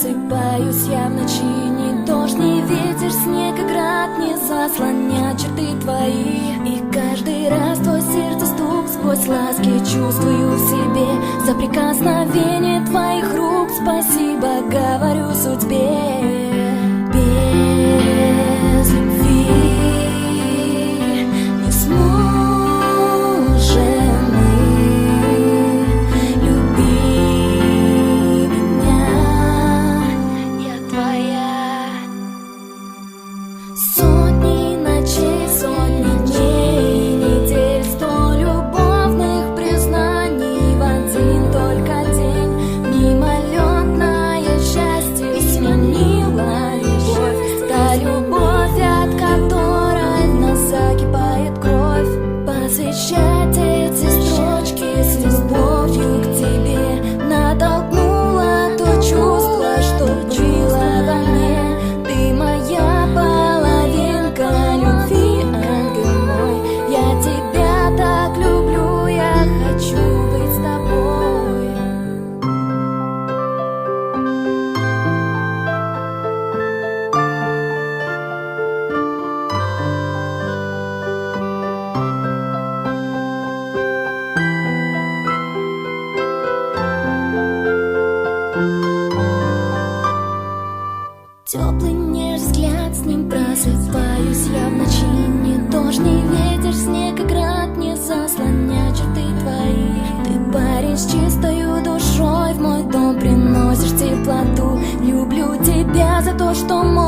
просыпаюсь я в ночи не дождь, не ветер, снег и град Не заслонят черты твои. И каждый раз твой сердце стук Сквозь ласки чувствую в себе. За прикосновение твоих рук Спасибо говорю судьбе. I did. acostumbro.